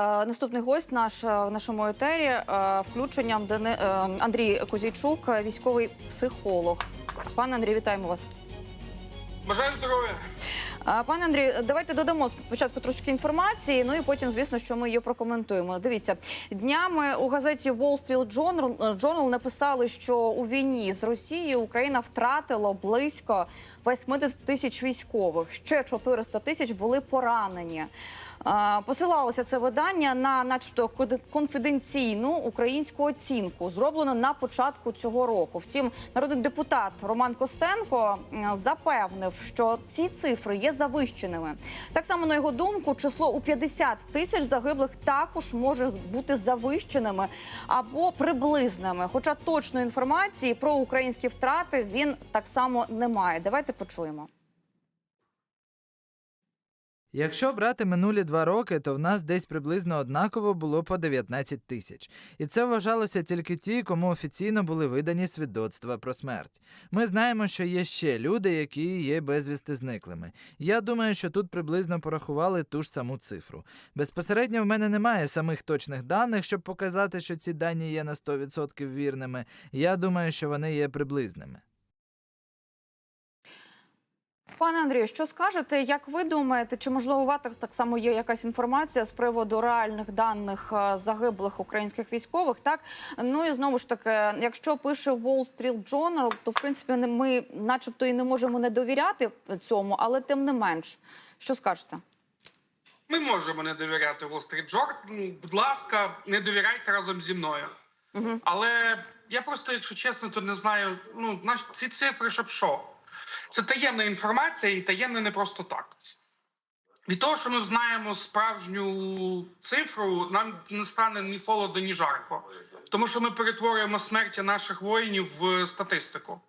наступний гость наш е, в нашому етері е, включенням Дени... е, Андрій Козійчук, е, військовий психолог. Пане Андрій, вітаємо вас. Бажаю здоров'я. Пане Андрію, давайте додамо спочатку трошки інформації. Ну і потім, звісно, що ми її прокоментуємо. Дивіться, днями у газеті Wall Street Journal, е, Journal написали, що у війні з Росією Україна втратила близько 80 тисяч військових. Ще 400 тисяч були поранені. Посилалося це видання на, начебто, конфіденційну українську оцінку, зроблену на початку цього року. Втім, народний депутат Роман Костенко запевнив, що ці цифри є завищеними. Так само, на його думку, число у 50 тисяч загиблих також може бути завищеними або приблизними. Хоча точної інформації про українські втрати він так само не має. Давайте почуємо. Якщо брати минулі два роки, то в нас десь приблизно однаково було по 19 тисяч. І це вважалося тільки ті, кому офіційно були видані свідоцтва про смерть. Ми знаємо, що є ще люди, які є безвісти зниклими. Я думаю, що тут приблизно порахували ту ж саму цифру. Безпосередньо в мене немає самих точних даних, щоб показати, що ці дані є на 100% вірними. Я думаю, що вони є приблизними. Пане Андрію, що скажете? Як ви думаєте, чи можливо у вас так, само є якась інформація з приводу реальних даних е, загиблих українських військових? Так ну і знову ж таки, якщо пише Wall Street Journal, то в принципі ми, начебто, і не можемо не довіряти цьому, але тим не менш, що скажете? Ми можемо не довіряти Wall Street Journal. Будь ласка, не довіряйте разом зі мною. Угу. Але я просто, якщо чесно, то не знаю. Ну, наш ці цифри, щоб що? Це таємна інформація, і таємна не просто так. Від того, що ми знаємо справжню цифру, нам не стане ні холодно, ні жарко. Тому що ми перетворюємо смерті наших воїнів в статистику.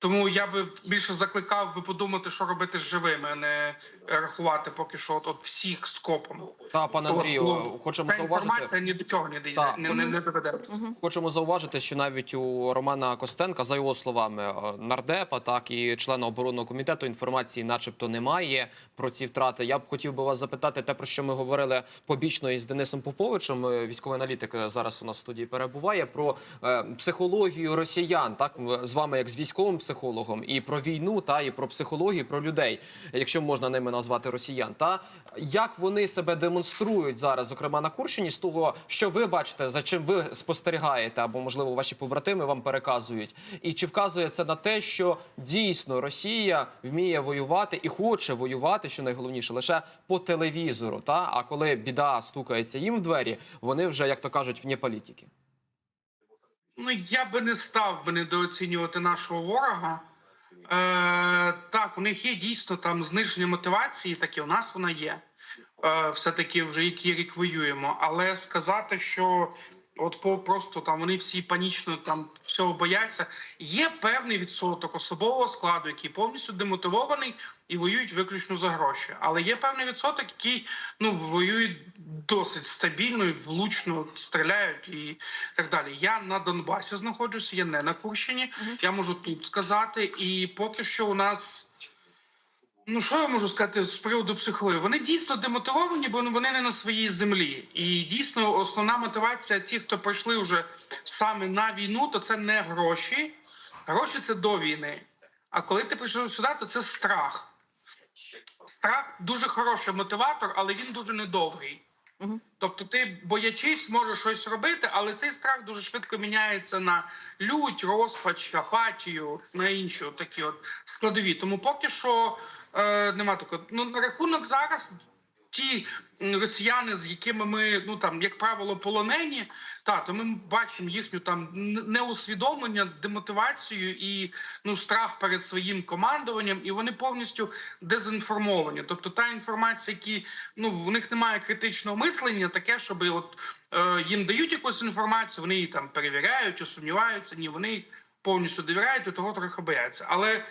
Тому я би більше закликав би подумати, що робити з живими, а не рахувати поки що от, от всіх скопом. Та пане Андрію, Ну, хочемо Ця зауважити. інформація ні до чого не дійде, не, не, не доведе. Хочемо зауважити, що навіть у Романа Костенка, за його словами, е, нардепа, так і члена оборонного комітету інформації, начебто, немає про ці втрати. Я б хотів би вас запитати те, про що ми говорили побічно із Денисом Поповичем, е, військовий аналітик е, зараз у нас в студії перебуває про е, психологію росіян, так з вами, як з військовим психологом, і про війну, та і про психологію, про людей, якщо можна ними назвати росіян. Та як вони себе демонструють зараз, зокрема на Курщині, з того, що ви бачите, за чим ви спостерігаєте, або можливо ваші побратими вам переказують, і чи вказує це на те, що дійсно Росія вміє воювати і хоче воювати, що найголовніше, лише по телевізору. Та а коли біда стукається їм в двері, вони вже як то кажуть вне політики. Ну я би не став би недооцінювати нашого ворога. Е, так, у них є дійсно там зниження мотивації, так і у нас вона є. Е, все-таки вже який рік воюємо. Але сказати, що от по просто там вони всі панічно там всього бояться. Є певний відсоток особового складу, який повністю демотивований і воюють виключно за гроші. Але є певний відсоток, який ну воюють досить стабільно і влучно стріляють і так далі. Я на Донбасі знаходжуся, я не на Курщині. Я можу тут сказати, і поки що у нас. Ну, що я можу сказати з приводу психології? Вони дійсно демотивовані, бо вони не на своїй землі. І дійсно, основна мотивація тих, хто прийшли вже саме на війну, то це не гроші. Гроші це до війни. А коли ти прийшов сюди, то це страх. Страх дуже хороший мотиватор, але він дуже недовгий. Мгм. Тобто, ти боячись, можеш щось робити, але цей страх дуже швидко міняється на лють, розпач, апатію, на інші такі от складові. Тому поки що е, нема такого. Ну на рахунок зараз. Ті росіяни, з якими ми ну там, як правило, полонені, та то ми бачимо їхню там неусвідомлення, демотивацію і ну страх перед своїм командуванням, і вони повністю дезінформовані. Тобто, та інформація, які ну в них немає критичного мислення, таке, щоб от е, їм дають якусь інформацію, вони її там перевіряють сумніваються. Ні, вони повністю довіряють, і того трохи бояться. Але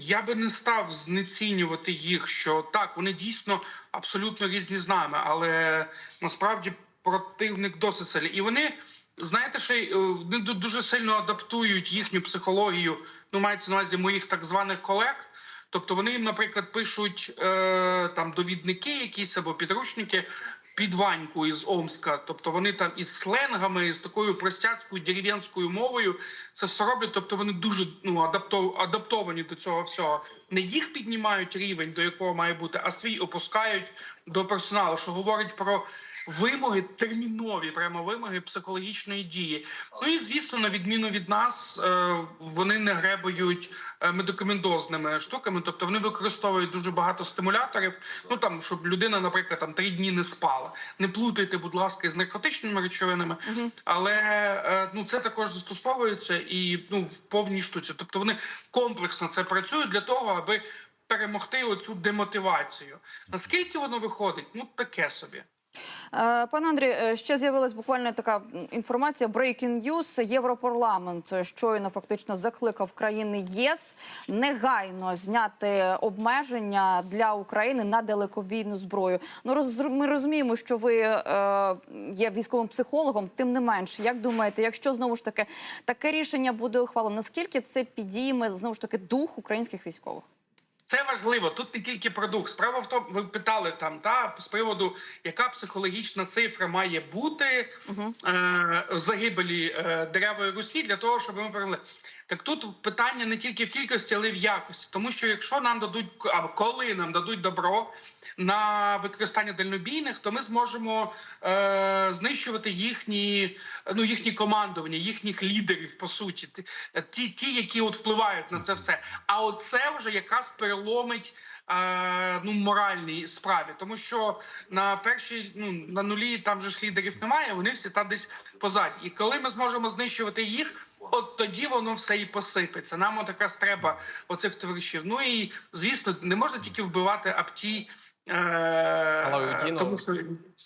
я би не став знецінювати їх, що так, вони дійсно абсолютно різні з нами, але насправді противник досить сильний. І вони, знаєте, ще е, вони дуже сильно адаптують їхню психологію, ну мається на увазі моїх так званих колег. Тобто вони їм, наприклад, пишуть е, там довідники, якісь або підручники під Ваньку із Омська. Тобто вони там із сленгами, з такою простяцькою дерев'янською мовою це все роблять. Тобто вони дуже ну адаптов, адаптовані до цього всього. Не їх піднімають рівень, до якого має бути, а свій опускають до персоналу, що говорить про. Вимоги термінові, прямо вимоги психологічної дії. Ну і звісно, на відміну від нас, е, вони не гребують е, медикаментозними штуками, тобто вони використовують дуже багато стимуляторів. Ну там, щоб людина, наприклад, там три дні не спала. Не плутайте, будь ласка, з наркотичними речовинами, але е, ну це також застосовується і ну в повній штуці. Тобто вони комплексно це працюють для того, аби перемогти оцю демотивацію. Наскільки воно виходить? Ну таке собі. Е, Пане Андрій, е, ще з'явилась буквально така інформація. Breaking News. Європарламент щойно фактично закликав країни ЄС негайно зняти обмеження для України на далекобійну зброю. Ну роз, ми розуміємо, що ви е, є військовим психологом. Тим не менш, як думаєте, якщо знову ж таки таке рішення буде ухвалено, наскільки це підійме знову ж таки дух українських військових? Це важливо. Тут не тільки про дух. Справа в тому, ви питали там та з приводу, яка психологічна цифра має бути е, загибелі е, деревої Русі для того, щоб ми перемогли. Так тут питання не тільки в кількості, але й в якості. Тому що якщо нам дадуть або коли нам дадуть добро на використання дальнобійних, то ми зможемо е, знищувати їхні, ну їхні командування, їхніх лідерів, по суті, Ті- ті, які от впливають на це все. А оце вже якраз переломить. е, Ну, моральній справі, тому що на першій ну на нулі там же ж лідерів немає. Вони всі там десь позаді. І коли ми зможемо знищувати їх, от тоді воно все і посипеться. Нам от якраз треба оцих товаришів. Ну і звісно, не можна тільки вбивати апті. Е, тому що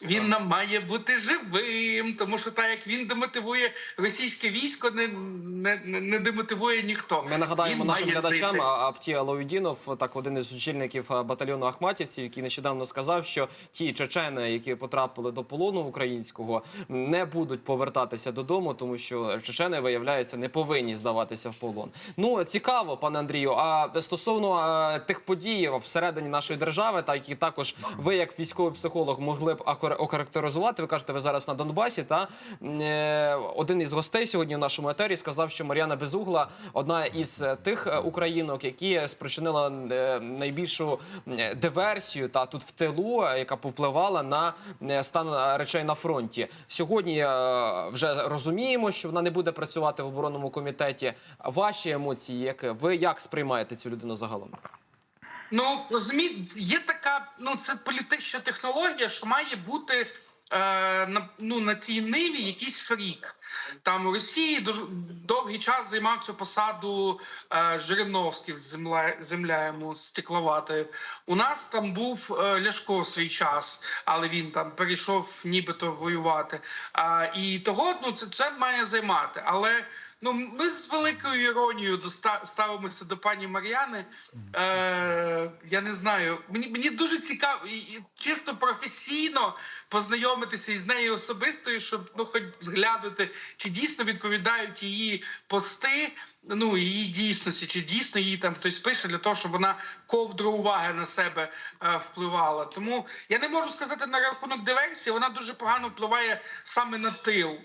він нам має бути живим, тому що так як він демотивує російське військо, не, не, не демотивує ніхто. Ми нагадаємо Він нашим глядачам, бити. а Аптія Лоюдінов, так один із очільників батальйону Ахматівців, який нещодавно сказав, що ті чечени, які потрапили до полону українського, не будуть повертатися додому, тому що чечени виявляється не повинні здаватися в полон. Ну цікаво, пане Андрію. А стосовно тих подій всередині нашої держави, так і також ви, як військовий психолог, могли б охарактеризувати. Ви кажете, ви зараз на Донбасі. Та Е, один із гостей сьогодні в нашому етері сказав, що Мар'яна Безугла одна із е, тих е, українок, які спричинила найбільшу диверсію та тут в тилу, яка повпливала на стан речей на фронті. Сьогодні вже розуміємо, що вона не буде працювати в оборонному комітеті. Ваші емоції, як ви як сприймаєте цю людину загалом? Ну розумієте, є така, ну це політична технологія, що має бути. е, На ну на цій ниві якийсь фрік там у Росії дуже довгий час займав цю посаду е, Жириновський земля, земля йому стекловатою. У нас там був е, Ляшко в свій час, але він там перейшов нібито воювати. А, і того ну це, це має займати. Але ну ми з великою іронією ставимося до пані Мар'яни. Е, я не знаю. Мені мені дуже цікаво і, і чисто професійно познайомитися із нею особисто, щоб ну хоч зглядати, чи дійсно відповідають її пости. Ну її дійсності, чи дійсно її там хтось пише для того, щоб вона ковдру уваги на себе е, впливала. Тому я не можу сказати на рахунок диверсії. Вона дуже погано впливає саме на тил.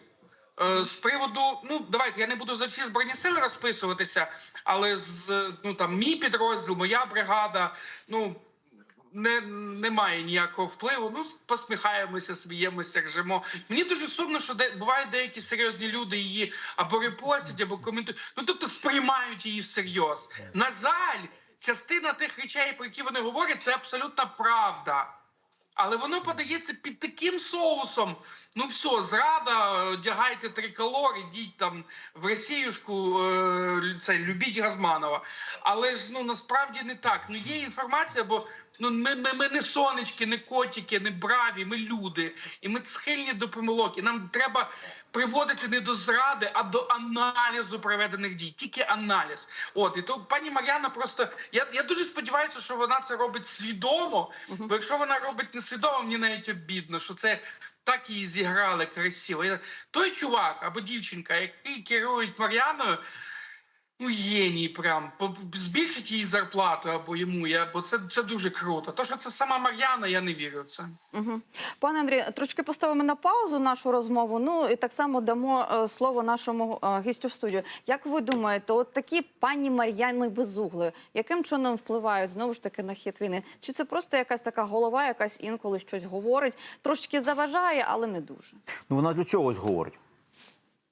Е, З приводу, ну давайте я не буду за всі збройні сили розписуватися, але з ну там мій підрозділ, моя бригада, ну не немає ніякого впливу. Ну посміхаємося, сміємося, ржемо. Мені дуже сумно, що де бувають деякі серйозні люди її або репостять, або коментують. Ну тобто сприймають її всерйоз. На жаль, частина тих речей, про які вони говорять, це абсолютна правда. Але воно подається під таким соусом. Ну все, зрада, одягайте триколор, ідіть там в Росіюшку, е, це любіть Газманова. Але ж ну насправді не так. Ну є інформація, бо ну ми, ми, ми не сонечки, не котики, не браві, ми люди, і ми схильні до помилок. І нам треба приводити не до зради, а до аналізу проведених дій. Тільки аналіз. От і то пані Мар'яна просто я, я дуже сподіваюся, що вона це робить свідомо. Бо якщо вона робить несвідомо, мені навіть обідно, що це. Так її зіграли красиво. Я- Той чувак або дівчинка, який керують Мар'яною, ну, геній прям. По- Збільшить їй зарплату або йому, я, бо це, це дуже круто. То, що це сама Мар'яна, я не вірю в це. Угу. Пане Андрій, трошки поставимо на паузу нашу розмову. Ну і так само дамо е, слово нашому е, гістю в студію. Як ви думаєте, от такі пані Мар'яни Безуглої, яким чином впливають знову ж таки на хід війни? Чи це просто якась така голова, якась інколи щось говорить, трошки заважає, але не дуже? Ну вона для чогось говорить.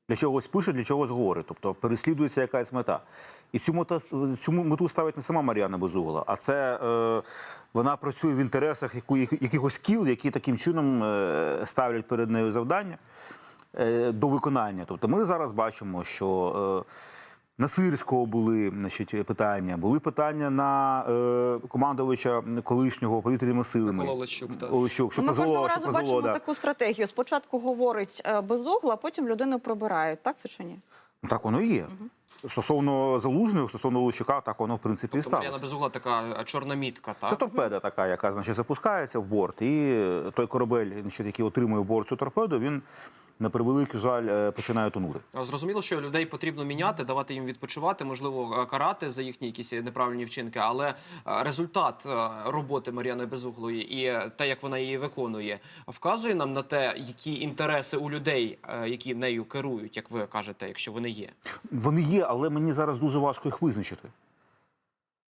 Для чогось пише, для чогось говорить. Тобто переслідується якась мета. І цю мету, цю мету ставить не сама Мар'яна Безугла, а це е, вона працює в інтересах яку, якихось кіл, які таким чином е, ставлять перед нею завдання е, до виконання. Тобто ми зараз бачимо, що е, на Сирського були значить, питання, були питання на е, командувача колишнього повітряними силами. Микола Олещук, так. Олещук, що Ну, Ми позволило, кожного що разу бачимо да. таку стратегію. Спочатку говорить е, Безугла, а потім людину прибирають. Так це чи ні? Ну, Так воно і є. Стосовно залужного, стосовно Лучука, так воно в принципі і Тобто Мар'яна. Безугла така е, чорна мітка, Це так? торпеда така, яка значить, запускається в борт, і той корабель, значить, який отримує борт цю торпеду, він на превеликий жаль е, починає тонути. Зрозуміло, що людей потрібно міняти, давати їм відпочивати, можливо, е, карати за їхні якісь неправильні вчинки. Але е, результат роботи Мар'яни Безуглої і те, як вона її виконує, вказує нам на те, які інтереси у людей, які нею керують, як ви кажете, якщо вони є. Вони є, але мені зараз дуже важко їх визначити.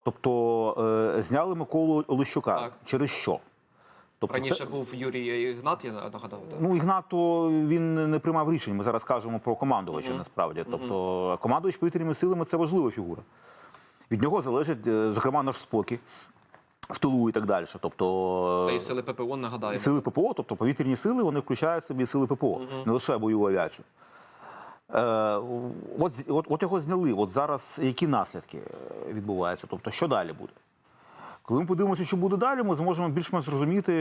Тобто зняли Миколу Олещука. Так. Через що? Тобто Раніше це- був Юрій Ігнат, я нагадав. так? Ну, Ігнато він не приймав рішень. Ми зараз кажемо про командувача Мгм. насправді. Тобто, командувач повітряними силами це важлива фігура. Від нього залежить, е, зокрема, наш спокій в тилу і так далі. Тобто, Це і сили ППО нагадаємо. сили ППО, тобто повітряні сили, вони включають в собі сили ППО, не лише бойову авіацію. Е, от, от, от його зняли. От зараз які наслідки е, відбуваються? Тобто, що далі буде? Коли ми подивимося, що буде далі, ми зможемо більш-менш зрозуміти,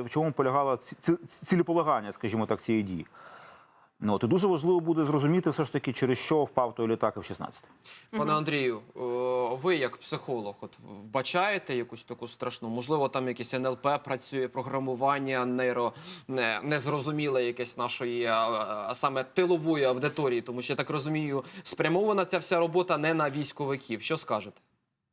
в чому полягало ці- ці- цілеполагання, скажімо так, цієї дії. Ну, от, і дуже важливо буде зрозуміти все ж таки, через що впав той літак F-16. Пане Андрію, ви як психолог, от вбачаєте якусь таку страшну? Можливо, там якесь НЛП працює, програмування нейро не, незрозуміле якесь нашої а, а саме тилової аудиторії, тому що я так розумію, спрямована ця вся робота не на військовиків. Що скажете?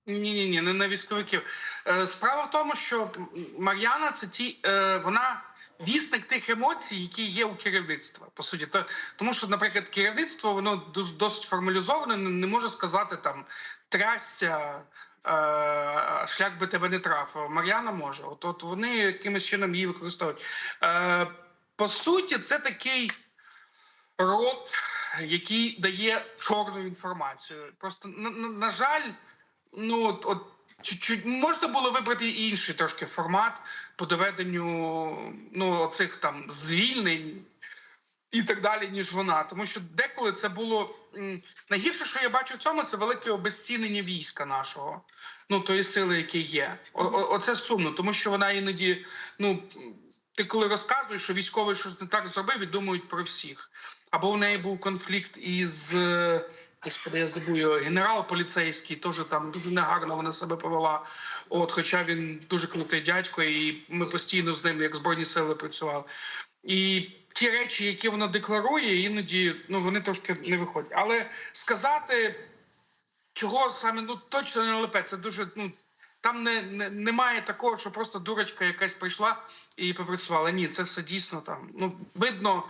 Ні, ні, ні, не на військовиків. Е, Справа в тому, що Мар'яна це ті, е, вона вісник тих емоцій, які є у керівництва. По суті, то тому, що, наприклад, керівництво воно досить формалізоване, не, може сказати там трясся. е, Шлях би тебе не трафив. Мар'яна може. От, от вони якимось чином її використовують. По суті, це такий рот, який дає чорну інформацію. Просто на, на, на жаль, ну от, от чуть-чуть можна було вибрати інший трошки формат по доведенню ну оцих там звільнень. І так далі, ніж вона, тому що деколи це було найгірше, що я бачу в цьому, це велике обезцінення війська нашого, ну тої сили, які є. О, оце сумно, тому що вона іноді, ну ти коли розказуєш, що військовий щось не так зробив, і думають про всіх. Або в неї був конфлікт із е, господи, я його, генерал поліцейський, теж там дуже негарно вона себе повела. От, хоча він дуже крутий дядько, і ми постійно з ним, як збройні сили, працювали. І ті речі, які вона декларує, іноді ну вони трошки не виходять. Але сказати, чого саме ну точно не ЛП, це дуже ну. Там не, не немає такого, що просто дурочка якась прийшла і попрацювала. Ні, це все дійсно там. Ну видно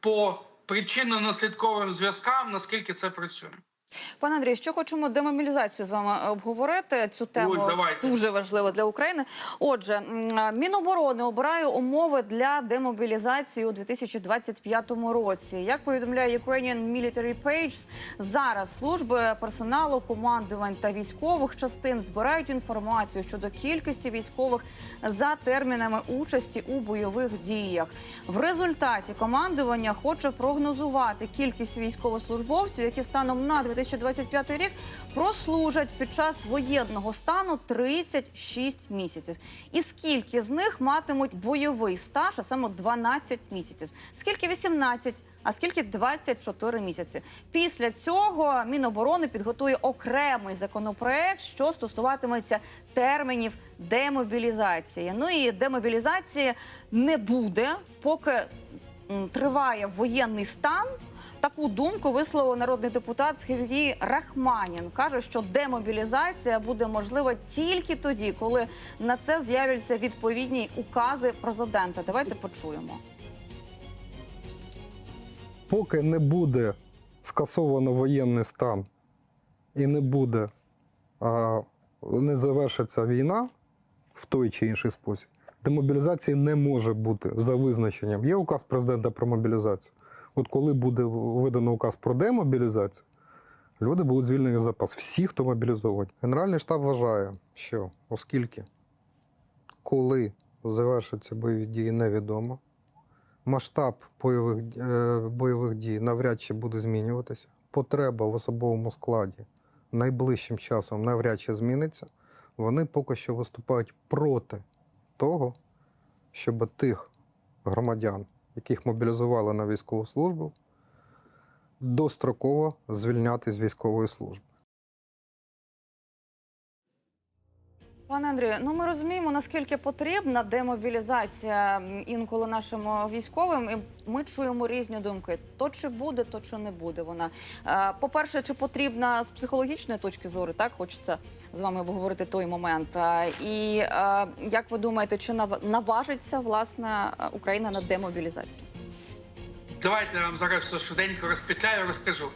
по причинно-наслідковим зв'язкам, наскільки це працює. Пане Андрій, що хочемо демобілізацію з вами обговорити. Цю тему Ой, дуже важлива для України. Отже, Міноборони обирає умови для демобілізації у 2025 році. Як повідомляє Ukrainian Military Page, зараз служби персоналу, командувань та військових частин збирають інформацію щодо кількості військових за термінами участі у бойових діях. В результаті командування хоче прогнозувати кількість військовослужбовців, які станом на 2025 рік прослужать під час воєнного стану 36 місяців. І скільки з них матимуть бойовий стаж, а саме 12 місяців? Скільки 18, а скільки 24 місяці? Після цього Міноборони підготує окремий законопроект, що стосуватиметься термінів демобілізації. Ну і демобілізації не буде, поки триває воєнний стан. Таку думку висловив народний депутат Сергій Рахманін. каже, що демобілізація буде можлива тільки тоді, коли на це з'являться відповідні укази президента. Давайте почуємо. поки не буде скасовано воєнний стан і не буде, а, не завершиться війна в той чи інший спосіб, демобілізації не може бути за визначенням. Є указ президента про мобілізацію. От коли буде видано указ про демобілізацію, люди будуть звільнені в запас. Всі, хто мобілізовані. Генеральний штаб вважає, що оскільки коли завершаться бойові дії, невідомо. Масштаб бойових, е, бойових дій навряд чи буде змінюватися. Потреба в особовому складі найближчим часом навряд чи зміниться. Вони поки що виступають проти того, щоб тих громадян, яких мобілізували на військову службу, достроково звільняти з військової служби. Пане Андрію, ну ми розуміємо, наскільки потрібна демобілізація інколи нашим військовим. І ми чуємо різні думки: то чи буде, то чи не буде вона. Е, По-перше, чи потрібна з психологічної точки зору, так хочеться з вами обговорити той момент. Е, І е, як ви думаєте, чи нав- наважиться власне Україна на демобілізацію? Давайте я вам зараз швиденько розпетляю, розкажу.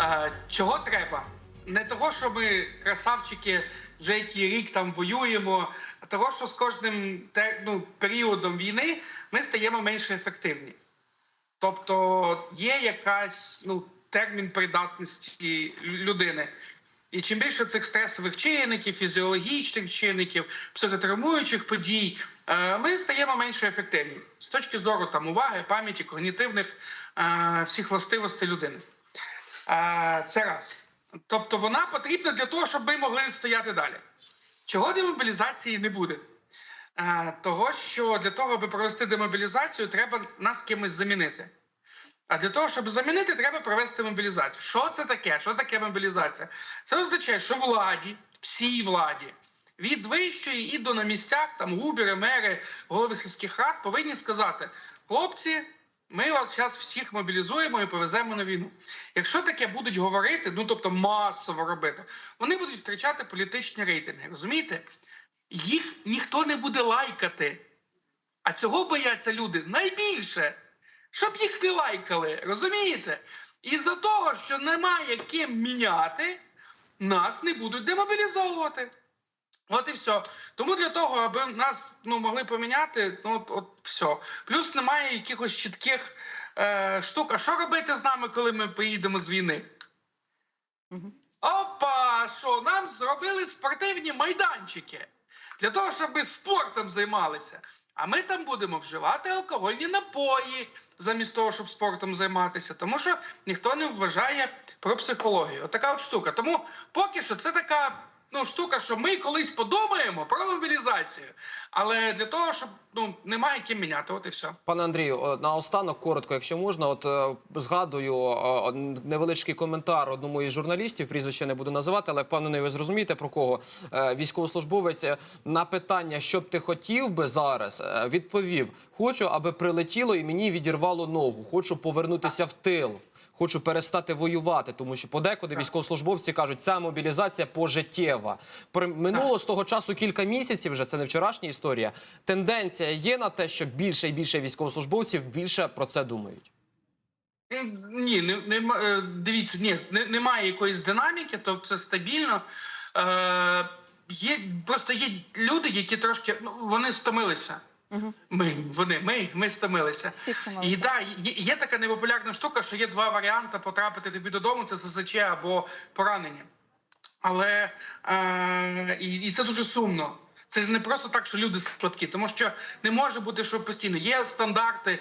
Е, чого треба? Не того, що ми красавчики вже який рік там воюємо, того, що з кожним ну, періодом війни ми стаємо менш ефективні. Тобто є якась ну, термін придатності людини. І чим більше цих стресових чинників, фізіологічних чинників, психотравмуючих подій, е, ми стаємо менш ефективні з точки зору там уваги, пам'яті, когнітивних е, всіх властивостей людини. Е, Це раз. Тобто вона потрібна для того, щоб ми могли стояти далі. Чого демобілізації не буде? Е, Того, що для того, аби провести демобілізацію, треба нас кимось замінити. А для того, щоб замінити, треба провести мобілізацію. Що це таке? Що таке мобілізація? Це означає, що владі, всій владі, від вищої і до на місцях, там губери, мери, голови сільських рад повинні сказати: хлопці, ми вас зараз всіх мобілізуємо і повеземо на війну. Якщо таке будуть говорити, ну тобто масово робити, вони будуть втрачати політичні рейтинги. Розумієте? Їх ніхто не буде лайкати. А цього бояться люди найбільше, щоб їх не лайкали, розумієте? Із-за того, що немає ким міняти, нас не будуть демобілізовувати. От і все. Тому для того, аби нас ну, могли поміняти, ну от, от все. Плюс немає якихось чітких е, штук. А що робити з нами, коли ми поїдемо з війни? Опа! Що нам зробили спортивні майданчики для того, щоб ми спортом займалися. А ми там будемо вживати алкогольні напої замість того, щоб спортом займатися, тому що ніхто не вважає про психологію. Отака от штука. Тому поки що це така ну, штука, що ми колись подумаємо про мобілізацію, але для того, щоб ну немає ким міняти, от і все. Пане Андрію, е, наостанок коротко, якщо можна, от е, згадую е, невеличкий коментар одному із журналістів, прізвище не буду називати, але впевнений, ви зрозумієте про кого. Військовослужбовець на питання, що б ти хотів би зараз, відповів: хочу, аби прилетіло і мені відірвало ногу. Хочу повернутися в тил. Хочу перестати воювати, тому що подекуди військовослужбовці кажуть, ця мобілізація пожиттєва. Минуло з того часу кілька місяців. Вже це не вчорашня історія. Тенденція є на те, що більше і більше військовослужбовців більше про це думають. Ні, не, не е, дивіться, ні, не, немає якоїсь динаміки, тобто це стабільно. Е, є, просто є люди, які трошки ну, вони стомилися. Мгм. Ми, вони, ми, ми стомилися. Всі І да, є, є така непопулярна штука, що є два варіанти потрапити тобі додому: це СЗЧ або поранення. Але е, і, і це дуже сумно. Це ж не просто так, що люди слабкі, тому що не може бути, що постійно є стандарти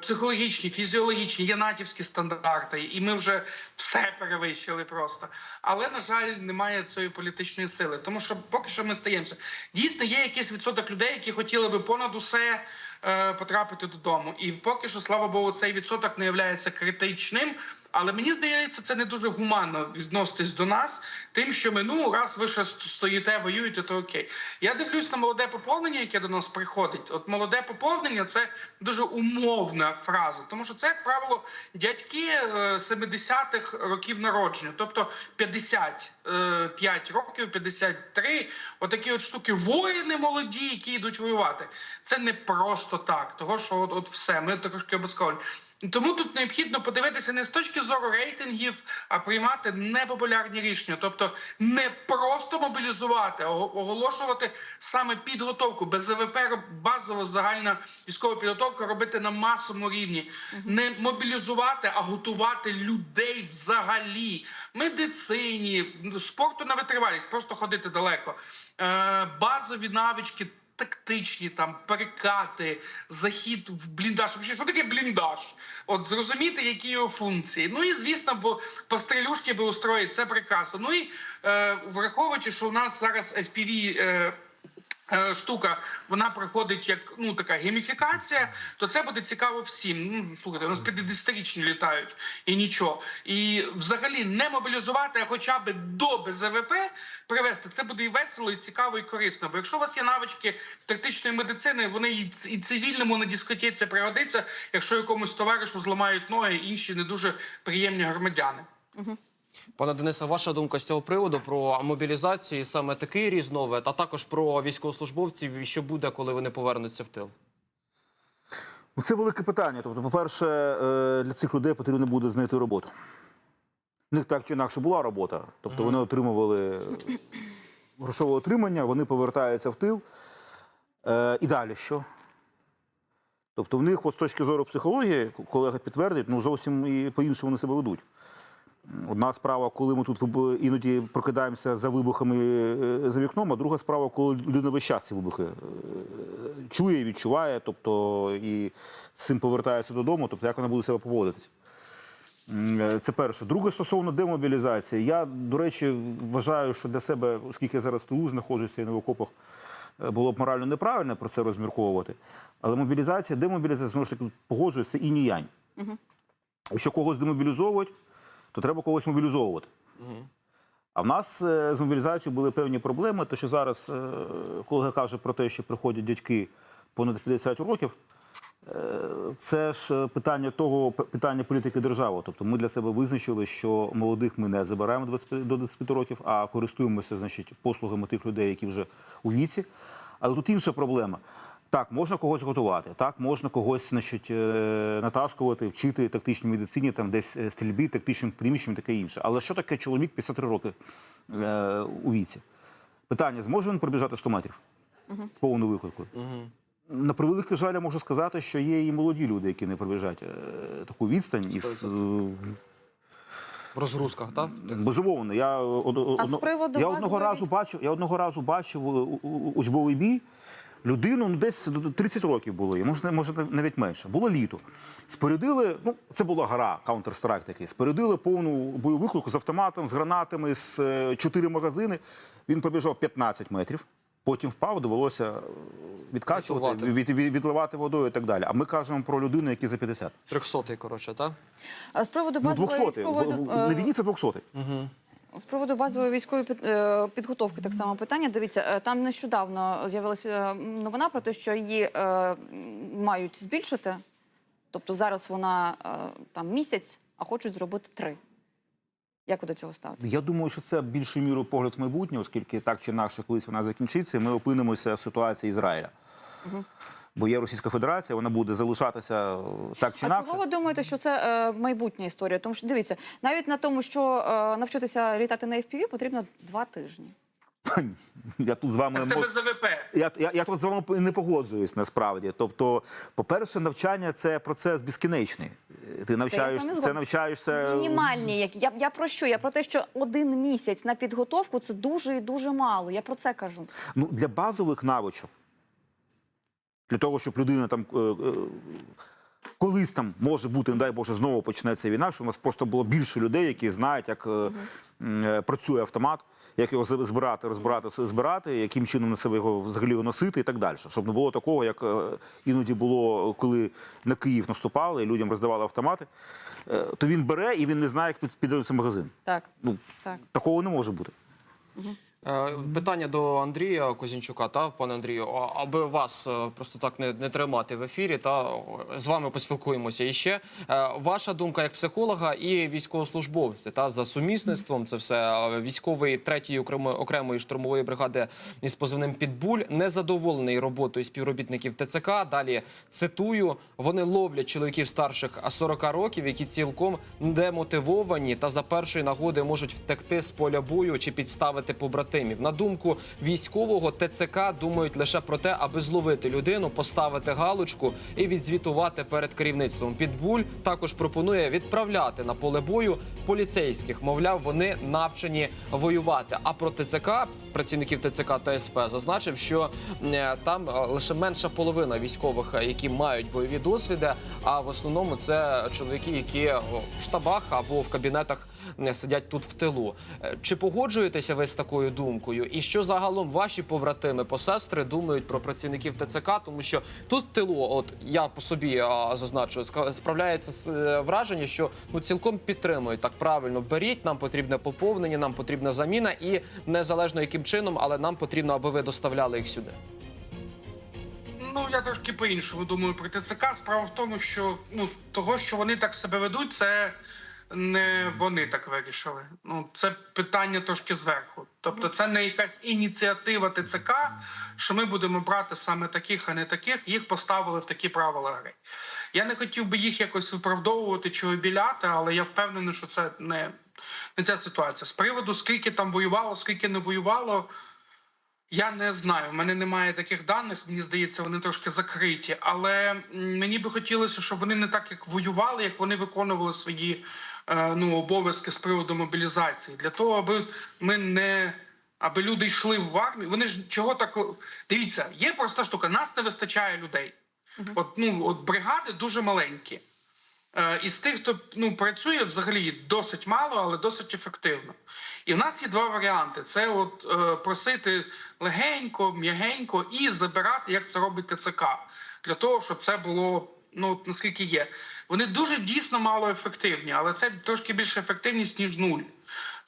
психологічні, фізіологічні, є натівські стандарти, і ми вже все перевищили просто. Але на жаль, немає цієї політичної сили, тому що поки що ми стаємося. Дійсно, є якийсь відсоток людей, які хотіли би понад усе е, потрапити додому. І поки що, слава Богу, цей відсоток не є критичним. Але мені здається, це не дуже гуманно відноситись до нас, тим, що ми ну раз ви ще стоїте, воюєте, то окей. Я дивлюсь на молоде поповнення, яке до нас приходить. От молоде поповнення це дуже умовна фраза, тому що це, як правило, дядьки е, 70-х років народження, тобто 55 років, 53, отакі от штуки. Воїни молоді, які йдуть воювати. Це не просто так, того що от, от все, ми трошки обов'язково. Тому тут необхідно подивитися не з точки зору рейтингів, а приймати непопулярні рішення, тобто не просто мобілізувати, а оголошувати саме підготовку. Без ЗВП базова загальна військова підготовка робити на масовому рівні, не мобілізувати, а готувати людей взагалі, медицині, спорту на витривалість, просто ходити далеко. Е, базові навички тактичні там перекати, захід в бліндаж. Що таке бліндаж? От зрозуміти, які його функції. Ну і звісно, бо пострілюшки би устроїть, це прекрасно. Ну і е, враховуючи, що у нас зараз FPV е, штука, вона проходить як ну така гейміфікація, то це буде цікаво всім. Ну слухайте, у нас 50-річні літають і нічого. І взагалі не мобілізувати, а хоча б до БЗВП привести, це буде і весело, і цікаво, і корисно. Бо якщо у вас є навички тактичної медицини, вони і цивільному на дискотеці пригодиться, якщо якомусь товаришу зламають ноги, інші не дуже приємні громадяни. Пане Денисе, ваша думка з цього приводу про мобілізацію і саме такий різновид, а також про військовослужбовців, і що буде, коли вони повернуться в тил? Ну, це велике питання. Тобто, по-перше, е, для цих людей потрібно буде знайти роботу. У них так чи інакше була робота. Тобто вони отримували грошове отримання, вони повертаються в тил. Е, І далі що? Тобто в них, от з точки зору психології, колега підтвердить, ну зовсім і по-іншому вони себе ведуть. Одна справа, коли ми тут іноді прокидаємося за вибухами е, за вікном, а друга справа, коли людина весь час ці вибухи е, чує і відчуває, тобто і з цим повертається додому, тобто як вона буде себе поводитись. М, е, Це перше. Друге, стосовно демобілізації. Я, до речі, вважаю, що для себе, оскільки я зараз тут знаходжуся і не в окопах, було б морально неправильно про це розмірковувати. Але мобілізація, демобілізація, знову ж таки, погоджується і ніянь. Якщо когось демобілізовують, то треба когось мобілізовувати. А в нас е, з мобілізацією були певні проблеми, то що зараз е, колега каже про те, що приходять дядьки понад 50 років. Е, Це ж питання того, питання політики держави. Тобто ми для себе визначили, що молодих ми не забираємо 25 до 25 років, а користуємося значить, послугами тих людей, які вже у віці. Але тут інша проблема. Так, можна когось готувати, так, можна когось значить, е, натаскувати, вчити тактичній медицині, там десь е, стрільбі, тактичним приміщенням, таке інше. Але що таке чоловік 53 роки е, у віці? Питання: зможе він пробіжати 100 метрів з повною викликою? На превеликий жаль, я можу сказати, що є і молоді люди, які не пробіжать е, таку відстань. І, в- розгрузках, так? Безумовно, я, е, од- А з я одного разу бачив, я одного разу бачив у- учбовий бій. Людину ну, десь 30 років було, і може, може навіть менше. Було літо. Спорядили, ну це була гра, Counter-Strike такий. Спорядили повну бойову виклику з автоматом, з гранатами, з е, чотири магазини. Він пробіжав 15 метрів. Потім впав, довелося е, відкачувати, від, від, відливати водою і так далі. А ми кажемо про людину, які за 50. Трьохсотий, коротше, так? А З приводу Ну, базової 200. військової В- в- е, На війні це 200. З приводу базової військової е, підготовки так само питання. Дивіться, е, там нещодавно з'явилася е, новина про те, що її е, мають збільшити. Тобто зараз вона е, там місяць, а хочуть зробити три. Як ви до цього ставите? Я думаю, що це більшою мірою погляд в майбутнє, оскільки так чи інакше колись вона закінчиться, ми опинимося в ситуації Ізраїля. Бо є Російська Федерація, вона буде залишатися е, так чи А інакше. чого ви думаєте, що це е, майбутня історія? Тому що дивіться, навіть на тому, що е, навчитися літати на FPV, потрібно два тижні. Я тут з вами Це без ЗВП. я, я, я тут з вами не погоджуюсь насправді. Тобто, по-перше, навчання це процес безкінечний. Ти навчаєш, вами це навчаєшся. Мінімальні, які я, я про що? Я про те, що один місяць на підготовку це дуже і дуже мало. Я про це кажу. Ну, для базових навичок, для того, щоб людина там е, е, колись там може бути, не дай Боже, знову почнеться війна, що у нас просто було більше людей, які знають, як е, працює автомат, як його збирати, розбирати, збирати, яким чином на себе його взагалі носити і так далі. Щоб не було такого, як іноді було, коли на Київ наступали і людям роздавали автомати. То він бере і він не знає, як під- піддивитися магазин. Так, Ну так. такого не може бути. Е, Питання до Андрія Козінчука, та пане Андрію, аби вас е, просто так не, не тримати в ефірі, та з вами поспілкуємося. І ще е, ваша думка як психолога і військовослужбовця, та за сумісництвом це все е, військовий третьої окремої окремої штурмової бригади із позивним Підбуль незадоволений роботою співробітників ТЦК. Далі цитую: вони ловлять чоловіків старших 40 років, які цілком демотивовані та за першої нагоди можуть втекти з поля бою чи підставити побратимів. На думку військового, ТЦК думають лише про те, аби зловити людину, поставити галочку і відзвітувати перед керівництвом. Підбуль також пропонує відправляти на поле бою поліцейських. Мовляв, вони навчені воювати. А про ТЦК працівників ТЦК та СП зазначив, що там е, лише менша половина військових, е, які мають бойові досвіди. А в основному це чоловіки, які в штабах або в кабінетах сидять тут в тилу. Е, Чи погоджуєтеся ви з такою думкою? І що загалом ваші побратими, посестри думають про працівників ТЦК? Тому що тут в тилу, от я по собі а, зазначу, справляється е, враження, що ну цілком підтримують так правильно. Беріть, нам потрібне поповнення, нам потрібна заміна, і незалежно яким чином, але нам потрібно, аби ви доставляли їх сюди. Ну я трошки по-іншому думаю про ТЦК. Справа в тому, що ну того, що вони так себе ведуть, це не вони так вирішили. Ну це питання трошки зверху. Тобто, це не якась ініціатива ТЦК, що ми будемо брати саме таких, а не таких. Їх поставили в такі правила гри. Я не хотів би їх якось виправдовувати чи обіляти, але я впевнений, що це не, не ця ситуація. З приводу скільки там воювало, скільки не воювало. Я не знаю. У мене немає таких даних. Мені здається, вони трошки закриті. Але мені би хотілося, щоб вони не так як воювали, як вони виконували свої ну, обов'язки з приводу мобілізації. Для того, аби ми не аби люди йшли в армію. Вони ж чого так дивіться, є проста штука. Нас не вистачає людей. От ну от бригади дуже маленькі. Е, Із тих, хто ну працює взагалі досить мало, але досить ефективно. І в нас є два варіанти: це от е, просити легенько, м'ягенько і забирати, як це робить ТЦК, для того, щоб це було ну наскільки є. Вони дуже дійсно мало ефективні, але це трошки більше ефективність ніж нуль.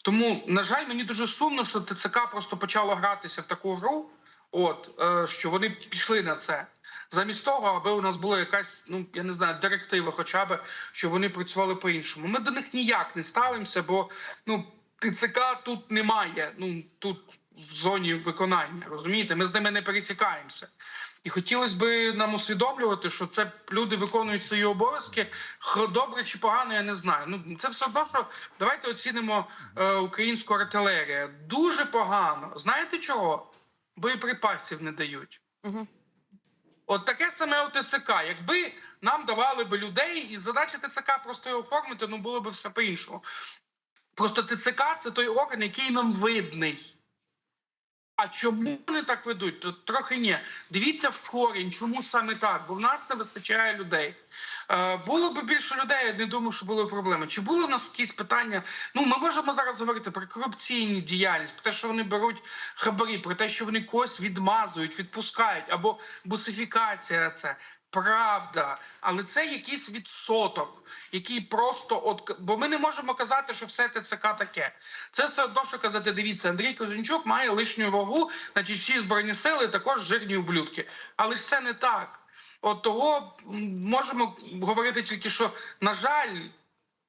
Тому, на жаль, мені дуже сумно, що ТЦК просто почало гратися в таку гру. От е, що вони пішли на це. Замість того, аби у нас була якась, ну я не знаю, директива, хоча б щоб вони працювали по-іншому. Ми до них ніяк не ставимося, бо ну ТЦК тут немає. Ну тут в зоні виконання. Розумієте, ми з ними не пересікаємося. І хотілося б нам усвідомлювати, що це люди виконують свої обов'язки. Добре чи погано, я не знаю. Ну це все одно, що давайте оцінимо е, українську артилерію. Дуже погано. Знаєте чого? Боєприпасів не дають. Угу. От таке саме у ТЦК. Якби нам давали би людей, і задача ТЦК просто його оформити, ну було б все по-іншому. Просто ТЦК це той орган, який нам видний. А чому вони так ведуть? То трохи ні. Дивіться в корінь, чому саме так? Бо в нас не вистачає людей. Е, було б більше людей, я не думаю, що були проблеми. Чи були у нас якісь питання? Ну, ми можемо зараз говорити про корупційну діяльність, про те, що вони беруть хабарі, про те, що вони когось відмазують, відпускають, або бусифікація це. Правда, але це якийсь відсоток, який просто от бо ми не можемо казати, що все ТЦК таке. Це все одно, що казати. Дивіться, Андрій Козінчук має лишню вагу, значить всі збройні сили також жирні ублюдки. Але ж це не так. От того можемо говорити тільки, що на жаль.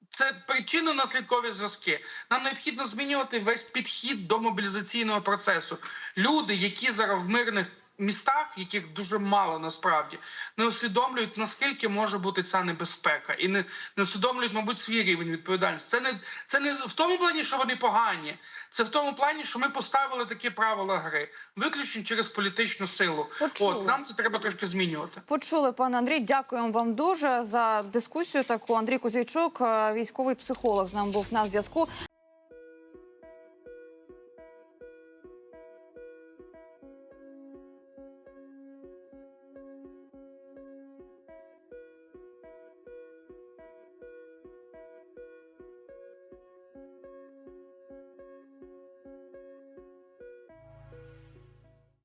Це причинно-наслідкові зв'язки. Нам необхідно змінювати весь підхід до мобілізаційного процесу. Люди, які зараз в мирних містах, яких дуже мало насправді, не усвідомлюють наскільки може бути ця небезпека, і не, не усвідомлюють, мабуть, свій рівень відповідальності. Це не це не в тому плані, що вони погані. Це в тому плані, що ми поставили такі правила гри, виключно через політичну силу. Почули. От нам це треба трошки змінювати. Почули, пане Андрій. Дякуємо вам дуже за дискусію. Таку Андрій Кузійчук, е, військовий психолог, з нами був на зв'язку.